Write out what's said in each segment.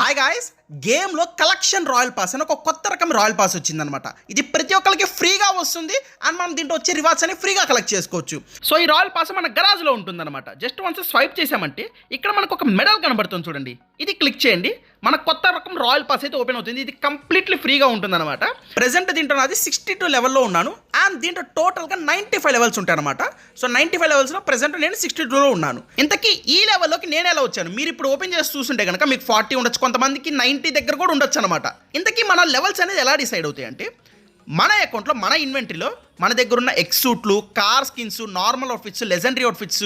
Hi, guys. గేమ్లో collection royal pass అని ఒక కొత్త రకం రాయల్ పాస్ వచ్చిందనమాట ఇది ప్రతి ఒక్కరికి ఫ్రీగా వస్తుంది. అండ్ మనం దీంట్లో వచ్చే రివార్డ్స్ అని ఫ్రీగా కలెక్ట్ చేసుకోవచ్చు. సో ఈ రాయల్ పాస్ మన గరాజ్లో ఉంటుందన్నమాట. జస్ట్ వన్స్ స్వైప్ చేసామంటే ఇక్కడ మనకు ఒక మెడల్ కనబడుతుంది చూడండి. ఇది క్లిక్ చేయండి. మన కొత్త రకం రాయల్ పాస్ అయితే ఓపెన్ అవుతుంది. ఇది కంప్లీట్లీ ఫ్రీగా ఉంటుందన్నమాట. ప్రెసెంట్ దీంట్లో నాది సిక్స్టీ టూ లెవెల్లో ఉన్నాను. అండ్ దీంట్లో టోటల్గా నైంటీ ఫైవ్ లెవెల్స్ ఉంటాయన్నమాట. సో నైంటీ ఫైవ్ లెవెల్స్లో ప్రెసెంట్ నేను సిక్స్టీ టూలో ఉన్నాను. ఇంతకీ ఈ లెవెల్లోకి నేను ఎలా వచ్చాను? మీరు ఇప్పుడు ఓపెన్ చేసి చూస్తుంటే కనుక మీకు ఫార్టీ ఉండొచ్చు. కొంతమందికి నైన్ నైంటీ దగ్గర కూడా ఉండొచ్చు అనమాట ఇంతకీ మన లెవెల్స్ అనేది ఎలా డిసైడ్ అవుతాయి అంటే మన అకౌంట్లో మన ఇన్వెంటరీలో మన దగ్గర ఉన్న X సూట్లు car skins normal outfits legendary outfits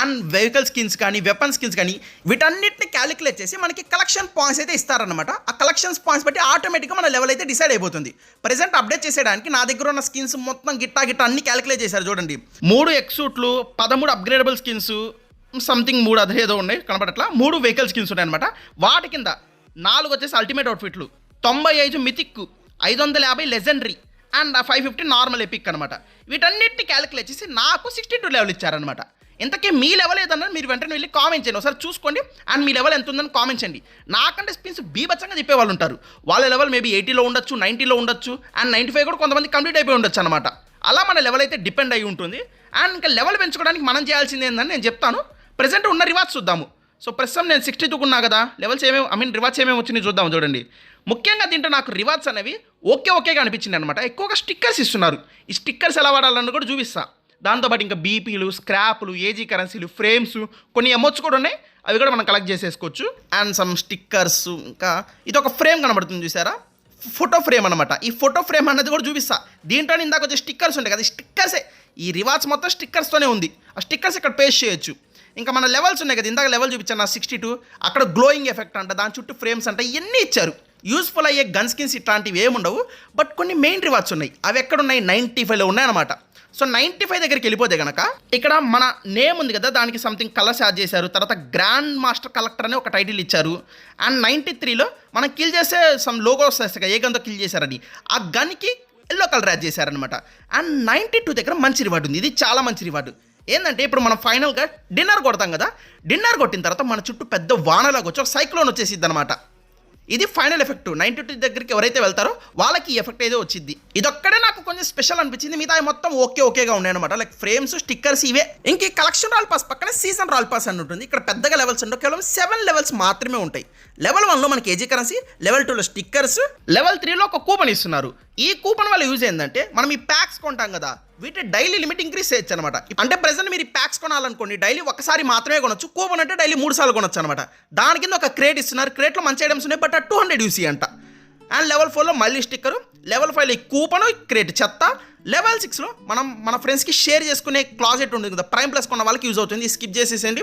and vehicle skins కానీ వెపన్ స్కిన్స్ కానీ వీటన్నిటిని క్యాలిక్యులేట్ చేసి మనకి కలెక్షన్ పాయింట్స్ అయితే ఇస్తారనమాట ఆ కలెక్షన్స్ పాయింట్స్ బట్టి ఆటోమేటిక్గా మన లెవెల్ అయితే డిసైడ్ అయిపోతుంది. ప్రజెంట్ అప్డేట్ చేసేయడానికి నా దగ్గర ఉన్న స్కిన్స్ మొత్తం గిట్టా గిట్టా అన్ని క్యాలిక్యులేట్ చేశారు చూడండి. మూడు ఎక్స్ సూట్లు పదమూడు అప్గ్రేడబుల్ స్కిన్స్ సంథింగ్ మూడు అదే ఏదో ఉన్నాయి కనబడట్లా మూడు వెహికల్ స్కిన్స్ ఉన్నాయి అనమాట వాటి కింద నాలుగు వచ్చేసి అల్టిమేట్ అవుట్ఫిట్లు తొంభై ఐదు మితిక్ ఐదు వందల యాభై legendary and five fifty normal epic అనమాట వీటన్నిటిని క్యాలిక్యులేట్ చేసి నాకు సిక్స్టీ టూ లెవెల్ ఇచ్చారనమాట ఇంతకీ మీ లెవెల్ ఏదన్నా మీరు వెంటనే వెళ్ళి కామెంట్ చేయండి. ఒకసారి చూసుకోండి అండ్ మీ లెవెల్ ఎంత ఉందని కామెంట్ చేయండి. నాకంటే స్పిన్స్ బీభత్సంగా చెప్పేవాళ్ళు ఉంటారు. వాళ్ళ లెవెల్ మేబీ ఎయిటీలో ఉండొచ్చు నైంటీలో ఉండొచ్చు అండ్ నైంటీ ఫైవ్ కూడా కొంతమంది కంప్లీట్ అయిపోయి ఉండొచ్చు అనమాట అలా మన లెవెల్ అయితే డిపెండ్ అయి ఉంటుంది. అండ్ ఇంకా లెవెల్ పెంచుకోవడానికి మనం చేయాల్సింది ఏందని నేను చెప్తాను. ప్రెసెంట్ ఉన్న రివార్డ్స్ చూద్దాము. సో ప్రస్తుతం నేను సిక్స్టీ టూకున్నా కదా లెవెల్స్ ఏమేమి ఐ మీన్ రివార్డ్స్ ఏమేమి వచ్చినాయి చూద్దాం చూడండి. ముఖ్యంగా దీంట్లో నాకు రివార్డ్స్ అనేవి ఓకే ఓకేగా అనిపించింది అనమాట ఎక్కువగా స్టిక్కర్స్ ఇస్తున్నారు. ఈ స్టిక్కర్స్ ఎలా వాడాలని కూడా చూపిస్తా. దాంతోపాటు ఇంకా బీపీలు స్క్రాప్లు ఏజీ కరెన్సీలు ఫ్రేమ్స్ కొన్ని ఎమౌంట్స్ కూడా ఉన్నాయి. అవి కూడా మనం కలెక్ట్ చేసేసుకోవచ్చు. అండ్ సమ్ స్టిక్కర్స్ ఇంకా. ఇది ఒక ఫ్రేమ్ కనబడుతుంది చూసారా? ఫోటో ఫ్రేమ్ అనమాట ఈ ఫోటో ఫ్రేమ్ అన్నది కూడా చూపిస్తా. దీంట్లో ఇందాక వచ్చే స్టిక్కర్స్ ఉంటాయి కదా స్టిక్కర్సే ఈ రివార్డ్స్ మొత్తం స్టిక్కర్స్తోనే ఉంది. ఆ స్టిక్కర్స్ ఇక్కడ పేస్ట్ చేయొచ్చు. ఇంకా మన లెవెల్స్ ఉన్నాయి కదా ఇందాక లెవెల్ చూపించాను నా సిక్స్టీ టూ అక్కడ గ్లోయింగ్ ఎఫెక్ట్ అంట దాని చుట్టూ ఫ్రేమ్స్ అంట ఇవన్నీ ఇచ్చారు. యూస్ఫుల్ అయ్యే గన్ స్కిన్స్ ఇట్లాంటివి ఏముండవు బట్ కొన్ని మెయిన్ రివార్డ్స్ ఉన్నాయి. అవి ఎక్కడ ఉన్నాయి నైంటీ ఫైవ్లో ఉన్నాయన్నమాట సో నైంటీ ఫైవ్ దగ్గరికి వెళ్ళిపోతే కనుక ఇక్కడ మన నేమ్ ఉంది కదా దానికి సంథింగ్ కలర్స్ యాడ్ చేశారు తర్వాత గ్రాండ్ మాస్టర్ కలెక్టర్ అని ఒక టైటిల్ ఇచ్చారు అండ్ నైంటీ త్రీలో మనం కిల్ చేసే సమ్ లోగోస్ వస్తాయి కదా ఏ గన్తో కిల్ చేశారని ఆ గన్కి ఎల్లో కలర్ యాడ్ చేశారనమాట అండ్ నైంటీ టూ దగ్గర మంచి రివార్డు ఉంది ఇది చాలా మంచి రివార్డు ఏంటంటే ఇప్పుడు మనం ఫైనల్గా డిన్నర్ కొడతాం కదా. డిన్నర్ కొట్టిన తర్వాత మన చుట్టూ పెద్ద వానలాగా వచ్చి ఒక సైక్లోన్ వచ్చేసిద్ది అనమాట ఇది ఫైనల్ ఎఫెక్ట్. నైన్టీ టూ దగ్గరికి ఎవరైతే వెళ్తారో వాళ్ళకి ఈ ఎఫెక్ట్ అయితే వచ్చింది ఇదొక్కడే నాకు కొంచెం స్పెషల్ అనిపించింది. మిగతా మొత్తం ఓకే ఓకేగా ఉన్నాయి అనమాట లైక్ ఫ్రేమ్స్ స్టిక్కర్స్ ఇవే. ఇంక కలెక్షన్ రాల్ పాస్ పక్కనే సీజన్ రాల్ పాస్ అని ఉంటుంది. ఇక్కడ పెద్దగా లెవెల్స్ ఉండవు. కేవలం సెవెన్ లెవెల్స్ మాత్రమే ఉంటాయి. లెవెల్ వన్లో మనకి ఏజీ కరెన్సీ? లెవెల్ టూలో స్టిక్కర్స్. లెవెల్ త్రీలో ఒక కూపన్ ఇస్తున్నారు. ఈ కూపన్ వల్ల యూజ్ ఏంటంటే మనం ఈ ప్యాక్స్ కొంటాం కదా. వీటి డైలీ లిమిట్ ఇంక్రీస్ చేయొచ్చు అనమాట అంటే ప్రజెంట్ మీరు ప్యాక్స్ కొనాలనుకోండి డైలీ ఒకసారి మాత్రమే కొనొచ్చు కూపన్ అంటే డైలీ మూడు సార్లు కొనొచ్చు అనమాట దాని కింద ఒక క్రేట్ ఇస్తున్నారు క్రేట్లో మంచి ఐటమ్స్ ఉన్నాయి బట్ టూ హండ్రెడ్ యూసీ అంట. అండ్ లెవెల్ ఫోర్లో మళ్ళీ స్టిక్కరు లెవెల్ ఫైవ్లో ఈ కూపన్ క్రేట్ చెత్త లెవెల్ సిక్స్లో మనం మన ఫ్రెండ్స్కి షేర్ చేసుకునే క్లాజెట్ ఉంటుంది కదా ప్రైమ్ ప్లస్ కొన్న వాళ్ళకి యూజ్ అవుతుంది స్కిప్ చేసేసేయండి.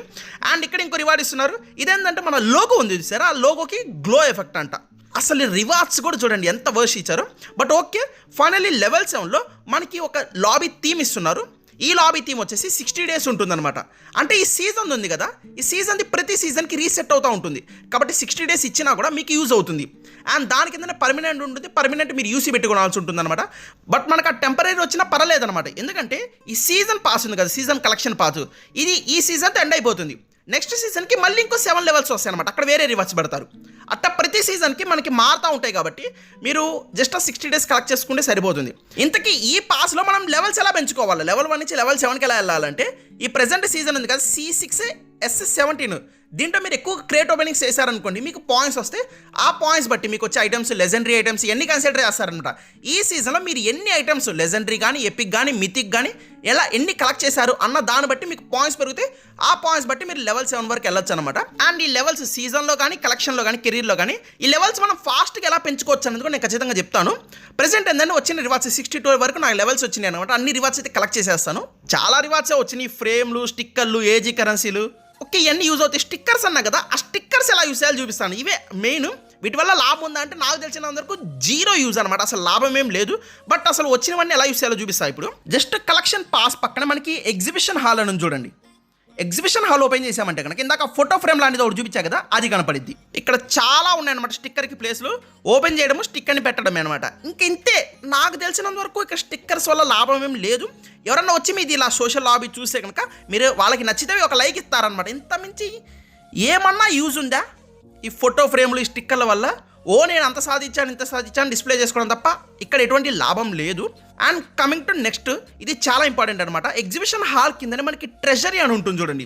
అండ్ ఇక్కడ ఇంకో రివార్డ్ ఇస్తున్నారు ఇదేంటంటే మన లోగో ఉంది సార్ ఆ లోగోకి గ్లో ఎఫెక్ట్ అంట. అసలు రివార్డ్స్ కూడా చూడండి ఎంత వర్ష్ ఇచ్చారు. బట్ ఓకే ఫైనలీ లెవెల్ సెవెన్లో మనకి ఒక లాబీ థీమ్ ఇస్తున్నారు. ఈ లాబీ థీమ్ వచ్చేసి సిక్స్టీ డేస్ ఉంటుందన్నమాట. అంటే ఈ సీజన్ ఉంది కదా ఈ సీజన్ది ప్రతి సీజన్కి రీసెట్ అవుతూ ఉంటుంది. కాబట్టి సిక్స్టీ డేస్ ఇచ్చినా కూడా మీకు యూజ్ అవుతుంది. అండ్ దాని కింద పర్మనెంట్ ఉంటుంది పర్మనెంట్ మీరు యూసీ పెట్టుకోవాల్సి ఉంటుంది అనమాట బట్ మనకు ఆ టెంపరీ వచ్చినా పర్లేదన్నమాట ఎందుకంటే ఈ సీజన్ పాస్ ఉంది కదా సీజన్ కలెక్షన్ పాస్ ఇది ఈ సీజన్తో ఎండ్ అయిపోతుంది. నెక్స్ట్ సీజన్కి మళ్ళీ ఇంకో సెవెన్ లెవెల్స్ వస్తాయి అనమాట అక్కడ వేరే రివర్స్ పెడతారు. అట్ట ప్రతి సీజన్కి మనకి మారుతూ ఉంటాయి కాబట్టి మీరు జస్ట్ సిక్స్టీ డేస్ కలెక్ట్ చేసుకుంటే సరిపోతుంది. ఇంతకీ ఈ పాస్లో మనం లెవెల్స్ ఎలా పెంచుకోవాలి? లెవెల్ వన్ నుంచి లెవెల్ సెవెన్కి ఎలా వెళ్ళాలంటే ఈ ప్రజెంట్ సీజన్ ఉంది కదా సి సిక్స్ ఎస్ సెవెంటీన్ దీంట్లో మీరు ఎక్కువ క్రియేట్ ఓపెనింగ్స్ చేశారనుకోండి మీకు పాయింట్స్ వస్తే ఆ పాయింట్స్ బట్టి మీకు వచ్చే ఐటమ్స్ లెజెండరీ ఐటమ్స్ ఎన్ని కన్సిడర్ చేస్తారనమాట ఈ సీజన్లో మీరు ఎన్ని ఐటమ్స్ లెజెండరీ కానీ ఎపిక్ కానీ మితిక్ కానీ ఎలా ఎన్ని కలెక్ట్ చేశారు అన్న దాన్ని బట్టి మీకు పాయింట్స్ పెరిగితే ఆ పాయింట్స్ బట్టి మీరు లెవెల్ సెవెన్ వరకు వెళ్ళొచ్చు అనమాట అండ్ ఈ లెవెల్స్ సీజన్లో కానీ కలెక్షన్లో కానీ కెరీర్లో కానీ ఈ లెవెల్స్ మనం ఫాస్ట్గా ఎలా పెంచుకోవచ్చు అనేది కూడా నేను ఖచ్చితంగా చెప్తాను. ప్రెసెంట్ ఏంటంటే వచ్చిన రివార్డ్స్ సిక్స్టీ టూ వరకు నాకు లెవెల్స్ వచ్చినాయి అనమాట అన్ని రివార్డ్స్ అయితే కలెక్ట్ చేసేస్తాను. చాలా రివార్డ్సే వచ్చినాయి. ఫ్రేమ్లు స్టిక్కర్లు ఏజీ కరెన్సీలు ఓకే ఇవన్నీ యూజ్ అవుతాయి. స్టిక్కర్స్ అన్నా కదా ఆ స్టిక్కర్స్ ఎలా యూస్ చేయాలో చూపిస్తాను. ఇవే మెయిన్ వీటి వల్ల లాభం ఉందా అంటే నాకు తెలిసిన అందరికి జీరో యూజ్ అనమాట అసలు లాభం ఏం లేదు. బట్ అసలు వచ్చినవన్నీ ఎలా యూస్ చేయాలో చూపిస్తాను ఇప్పుడు. జస్ట్ కలెక్షన్ పాస్ పక్కన మనకి ఎగ్జిబిషన్ హాల్ అని చూడండి. ఎగ్జిబిషన్ హాల్ ఓపెన్ చేసామంటే కనుక ఇందాక ఫోటో ఫ్రేమ్ లాంటిది ఒకటి చూపించా కదా అది కనపడిద్ది. ఇక్కడ చాలా ఉన్నాయన్నమాట స్టిక్కర్కి ప్లేస్లు. ఓపెన్ చేయడము స్టిక్కర్ని పెట్టడమే అనమాట ఇంక ఇంతే. నాకు తెలిసినంత వరకు ఇక్కడ స్టిక్కర్స్ వల్ల లాభం ఏం లేదు. ఎవరన్నా వచ్చి మీది ఇలా సోషల్ లాబీ చూస్తే కనుక మీరు వాళ్ళకి నచ్చితే ఒక లైక్ ఇస్తారనమాట ఇంత మించి ఏమన్నా యూజ్ ఉందా? ఈ ఫోటో ఫ్రేమ్లు ఈ స్టిక్కర్ల వల్ల? ఓ నేను అంత సాధించాను ఇంత సాధించాను డిస్ప్లే చేసుకోవడం తప్ప ఇక్కడ ఎటువంటి లాభం లేదు. అండ్ కమింగ్ టు నెక్స్ట్ ఇది చాలా ఇంపార్టెంట్ అనమాట ఎగ్జిబిషన్ హాల్ కిందనే మనకి ట్రెజరీ అని ఉంటుంది చూడండి.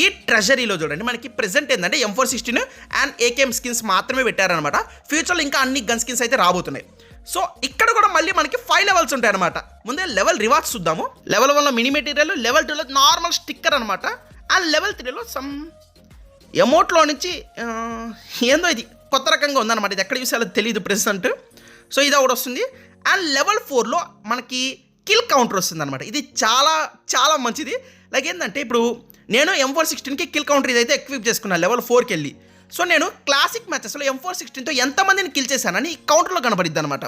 ఈ ట్రెజరీలో చూడండి మనకి ప్రెసెంట్ ఏంటంటే M four sixteen and AKM skins మాత్రమే పెట్టారనమాట ఫ్యూచర్లో ఇంకా అన్ని గన్ స్కిన్స్ అయితే రాబోతున్నాయి. సో ఇక్కడ కూడా మళ్ళీ మనకి ఫైవ్ లెవెల్స్ ఉంటాయి అనమాట ముందే లెవెల్ రివార్డ్స్ చూద్దాము. లెవెల్ వన్లో మినీ మెటీరియల్ లెవెల్ టూలో నార్మల్ స్టిక్కర్ అనమాట అండ్ లెవెల్ త్రీలో సమ్ ఎమోట్లో నుంచి ఏందో ఇది? కొత్త రకంగా ఉందన్నమాట. ఇది ఎక్కడ చూసాలో తెలియదు ప్రెసెంట్ సో ఇది ఒకటి వస్తుంది. అండ్ లెవెల్ ఫోర్లో మనకి కిల్ కౌంటర్ వస్తుంది అనమాట ఇది చాలా చాలా మంచిది. లైక్ ఏంటంటే ఇప్పుడు నేను ఎం ఫోర్ సిక్స్టీన్కి కిల్ కౌంటర్ ఇదైతే ఎక్విప్ చేసుకున్నాను లెవెల్ ఫోర్కి వెళ్ళి. సో నేను క్లాసిక్ మ్యాచెస్లో ఎం ఫోర్ సిక్స్టీన్తో ఎంతమందిని కిల్ చేశానని ఈ కౌంటర్లో కనబడిద్ది అనమాట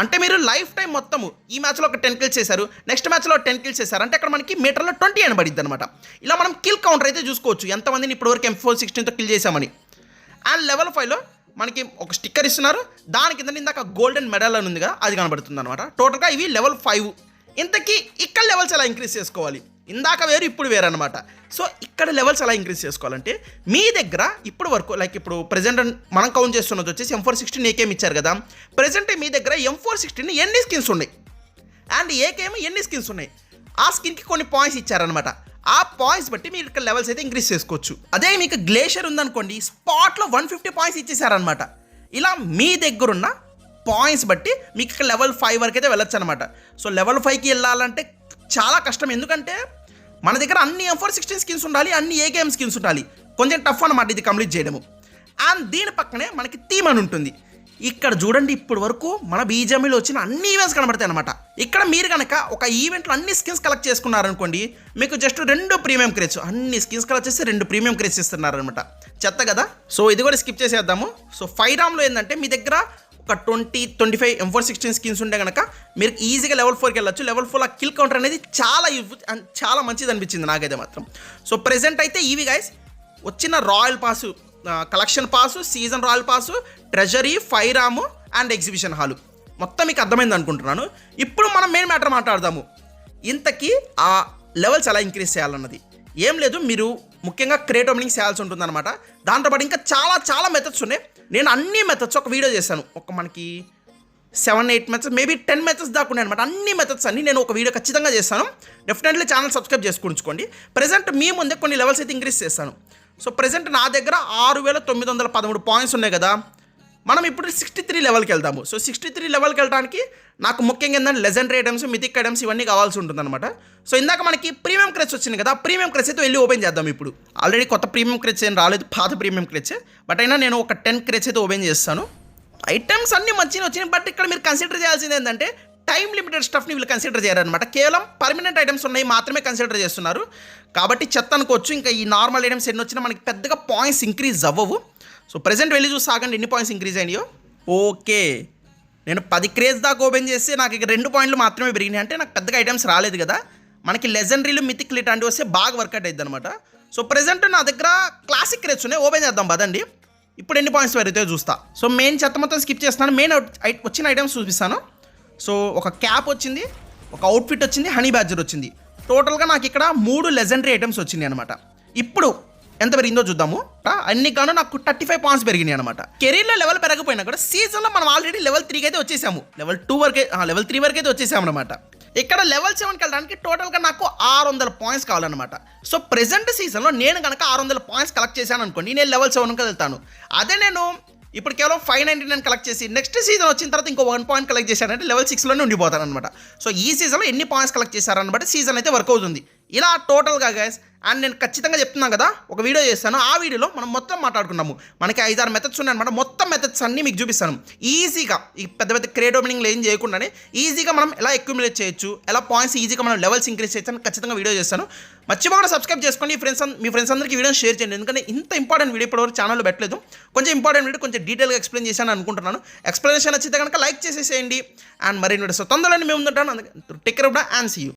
అంటే మీరు లైఫ్ టైం మొత్తము ఈ మ్యాచ్లో ఒక టెన్ కిల్స్ చేశారు నెక్స్ట్ మ్యాచ్లో టెన్ కిల్స్ చేశారు. అంటే అక్కడ మనకి మీటర్లో ట్వంటీ అనబడిద్ది అనమాట ఇలా మనం కిల్ కౌంటర్ అయితే చూసుకోవచ్చు. ఎంతమందిని ఇప్పటివరకు ఎం ఫోర్ సిక్స్టీన్తో కిల్ చేశామని. అండ్ లెవెల్ ఫైవ్లో మనకి ఒక స్టిక్కర్ ఇస్తున్నారు. దాని కింద ఇందాక గోల్డెన్ మెడల్ అని ఉంది కదా అది కనబడుతుంది అనమాట టోటల్గా ఇవి లెవెల్ ఫైవ్. ఇంతకీ ఇక్కడ లెవెల్స్ ఎలా ఇంక్రీజ్ చేసుకోవాలి? ఇందాక వేరు ఇప్పుడు వేరు అనమాట సో ఇక్కడ లెవెల్స్ ఎలా ఇంక్రీజ్ చేసుకోవాలంటే మీ దగ్గర ఇప్పుడు వరకు లైక్ ఇప్పుడు ప్రెజెంట్ మనం కౌంట్ చేస్తున్నది వచ్చేసి ఎం ఫోర్ సిక్స్టీన్ ఏకేం ఇచ్చారు కదా. ప్రెజెంట్ మీ దగ్గర ఎం ఫోర్ సిక్స్టీన్ ఎన్ని స్కిన్స్ ఉన్నాయి? అండ్ ఏకేమో ఎన్ని స్కిన్స్ ఉన్నాయి? ఆ స్కిన్కి కొన్ని పాయింట్స్ ఇచ్చారనమాట ఆ పాయింట్స్ బట్టి మీరు ఇక్కడ లెవెల్స్ అయితే ఇంక్రీజ్ చేసుకోవచ్చు. అదే మీకు గ్లేషియర్ ఉందనుకోండి స్పాట్లో వన్ ఫిఫ్టీ పాయింట్స్ ఇచ్చేసారనమాట ఇలా మీ దగ్గరున్న పాయింట్స్ బట్టి మీకు ఇక్కడ లెవెల్ ఫైవ్ వరకు అయితే వెళ్ళొచ్చు అనమాట సో లెవెల్ ఫైవ్కి వెళ్ళాలంటే చాలా కష్టం. ఎందుకంటే మన దగ్గర అన్ని ఎఫోర్ సిక్స్టీన్ స్కిన్స్ ఉండాలి అన్ని ఏ గేమ్ స్కిన్స్ ఉండాలి. కొంచెం టఫ్ అనమాట ఇది కంప్లీట్ చేయడము. అండ్ దీని పక్కనే మనకి థీమ్ అని ఉంటుంది. ఇక్కడ చూడండి ఇప్పటి వరకు మన బీజేపీలో వచ్చిన అన్ని ఈవెంట్స్ కనబడతాయి అనమాట ఇక్కడ మీరు కనుక ఒక ఈవెంట్లో అన్ని స్కిన్స్ కలెక్ట్ చేసుకున్నారనుకోండి మీకు జస్ట్ రెండు ప్రీమియం క్రేజ్ అన్ని స్కిన్స్ కలెక్ట్ చేస్తే రెండు ప్రీమియం క్రేజ్ ఇస్తున్నారనమాట చెత్త కదా? సో ఇది కూడా స్కిప్ చేసేద్దాము. సో ఫైవ్ రామ్లో ఏంటంటే మీ దగ్గర ఒక twenty twenty five M four sixteen skins ఉంటే కనుక మీరు ఈజీగా లెవెల్ ఫోర్కి వెళ్ళొచ్చు. లెవెల్ ఫోర్ కిల్ కౌంటర్ అనేది చాలా యూజ్ చాలా మంచిది అనిపించింది నాకైతే మాత్రం. సో ప్రెసెంట్ అయితే ఇవి గైస్ వచ్చిన royal pass collection pass season royal pass treasury firearm and exhibition hall మొత్తం మీకు అర్థమైంది అనుకుంటున్నాను. ఇప్పుడు మనం మెయిన్ మ్యాటర్ మాట్లాడదాము. ఇంతకీ ఆ లెవెల్స్ ఎలా ఇంక్రీజ్ చేయాలన్నది. ఏం లేదు మీరు ముఖ్యంగా క్రియేట్ ఓపెనింగ్ చేయాల్సి ఉంటుందన్నమాట. దాంతోపాటు ఇంకా చాలా చాలా మెథడ్స్ ఉన్నాయి. నేను అన్ని మెథడ్స్ ఒక వీడియో చేశాను. ఒక మనకి seven eight methods maybe ten methods దాకా ఉన్నాయి అనమాట అన్ని మెథడ్స్ అన్ని నేను ఒక వీడియో ఖచ్చితంగా చేస్తాను. డెఫినెట్లీ ఛానల్ సబ్స్క్రైబ్ చేసుకుంటుకోండి ప్రజెంట్ మీ ముందే కొన్ని లెవెల్స్ అయితే ఇంక్రీజ్ చేస్తాను. సో ప్రజెంట్ నా దగ్గర ఆరు వేల తొమ్మిది వందల పదమూడు పాయింట్స్ ఉన్నాయి కదా. మనం ఇప్పుడు సిక్స్టీ త్రీ లెవెల్కి వెళ్దాము. సో సిక్స్టీ త్రీ లెవెల్కి వెళ్ళడానికి నాకు ముఖ్యంగా ఏంటంటే లెజెండరీ ఐటమ్స్ మిథిక్ ఐటమ్స్ ఇవన్నీ కావాల్సి ఉంటుందన్నమాట. సో ఇందాక మనకి ప్రీమియం క్రెచ్ వచ్చింది కదా ప్రీమియం క్రెచ్ అయితే వెళ్ళి ఓపెన్ చేద్దాం ఇప్పుడు. ఆల్రెడీ కొత్త ప్రీమియం క్రెచ్ ఏం రాలేదు పాత ప్రీమియం క్రెచ్ బట్ అయినా నేను ఒక టెన్ క్రెచ్ అయితే ఓపెన్ చేస్తాను. ఐటమ్స్ అన్ని మంచిగా వచ్చినాయి బట్ ఇక్కడ మీరు కన్సిడర్ చేయాల్సింది ఏంటంటే టైం లిమిటెడ్ స్టఫ్ని వీళ్ళు కన్సిడర్ చేయరనమాట కేవలం పర్మనెంట్ ఐటమ్స్ ఉన్నాయి మాత్రమే కన్సిడర్ చేస్తున్నారు. కాబట్టి చెత్త అనుకోవచ్చు. ఇంకా ఈ నార్మల్ ఐటమ్స్ ఎన్ని వచ్చినా మనకి పెద్దగా పాయింట్స్ ఇంక్రీజ్ అవ్వవు. సో ప్రెసెంట్ వెళ్ళి చూసి ఆగండి. ఎన్ని పాయింట్స్ ఇంక్రీజ్ అయినాయో? ఓకే. నేను పది క్రేజ్ దాకా ఓపెన్ చేస్తే నాకు ఇక రెండు పాయింట్లు మాత్రమే పెరిగినాయి. అంటే నాకు పెద్దగా ఐటమ్స్ రాలేదు కదా. మనకి లెజెండరీలు మితిక్ ఇలాంటివి వస్తే బాగా వర్కౌట్ అయ్యింది అనమాట సో ప్రెసెంట్ నా దగ్గర క్లాసిక్ క్రేజ్ ఉన్నాయి. ఓపెన్ చేద్దాం పదండి. ఇప్పుడు ఎన్ని పాయింట్స్ పెరుగుతాయో చూస్తా. సో మెయిన్ చెత్త మొత్తం స్కిప్ చేస్తున్నాను. మెయిన్ వచ్చిన ఐటమ్స్ చూపిస్తాను. సో ఒక క్యాప్ వచ్చింది ఒక అవుట్ఫిట్ వచ్చింది హనీ బ్యాడ్జర్ వచ్చింది. టోటల్గా నాకు ఇక్కడ మూడు లెజెండరీ ఐటమ్స్ వచ్చినాయి అనమాట ఇప్పుడు ఎంత పెరిగిందో చూద్దాము. అన్ని కాను నాకు థర్టీ ఫైవ్ పాయింట్స్ పెరిగినాయి అనమాట కెరీర్లో లెవెల్ పెరగపోయినా కూడా సీజన్లో మనం ఆల్రెడీ లెవెల్ త్రీకి అయితే వచ్చేసాము. లెవెల్ టూ వరకే లెవెల్ త్రీ వరకు అయితే వచ్చేసాము అనమాట ఇక్కడ లెవెల్ సెవెన్కి వెళ్ళడానికి టోటల్గా నాకు ఆరు వందల పాయింట్స్ కావాలన్నమాట సో ప్రెసెంట్ సీజన్లో నేను కనుక ఆరు వందల పాయింట్స్ కలెక్ట్ చేశాను అనుకోండి నేను లెవెల్ సెవెన్కి వెళ్తాను. అదే నేను ఇప్పుడు కేవలం ఫైవ్ నైంటీ నైన్ కలెక్ట్ చేసి నెక్స్ట్ సీజన్ వచ్చిన తర్వాత ఇంకో వన్ పాయింట్ కలెక్ట్ చేశారంటే లెవెల్ సిక్స్లోనే ఉండిపోతాను అనమాట సో ఈ సీజన్లో ఎన్ని పాయింట్స్ కలెక్ట్ చేశారనమాట సీజన్ అయితే వర్క్ అవుతుంది. ఇలా టోటల్గా గైస్ అండ్ నేను ఖచ్చితంగా చెప్తున్నాను కదా ఒక వీడియో చేస్తాను. ఆ వీడియోలో మనం మొత్తం మాట్లాడుకున్నాము మనకి ఐదారు మెథడ్స్ ఉన్నాయన్నమాట. మొత్తం మెథడ్స్ అన్నీ మీకు చూపిస్తాను. ఈజీగా ఈ పెద్ద పెద్ద క్రియేట్ ఓపెనింగ్లు ఏం చేయకుండానే ఈజీగా మనం ఎలా అక్యుములేట్ చేయొచ్చు ఎలా పాయింట్స్ ఈజీగా మనం లెవెల్స్ ఇంక్రీజ్ చేయొచ్చు అని ఖచ్చితంగా వీడియో చేస్తాను. మర్చిపోకుండా సబ్స్క్రైబ్ చేసుకోండి ఫ్రెండ్స్ మీ ఫ్రెండ్స్ అందరికీ వీడియో షేర్ చేయండి. ఎందుకంటే ఇంత ఇంపార్టెంట్ వీడియో ఇప్పటివరకు ఛానల్లో పెట్టలేదు. కొంచెం ఇంపార్టెంట్ వీడియో కొంచెం డీటెయిల్గా ఎక్స్ప్లెయిన్ చేశాను అనుకుంటున్నాను. ఎక్స్ప్లెనేషన్ నచ్చితే కనుక లైక్ చేసేసేయండి. అండ్ మరిన్ని వీడియోస్ తొందరలోనే మేము ఉంటాను అందుకే టెక్ అండ్ సీ యూ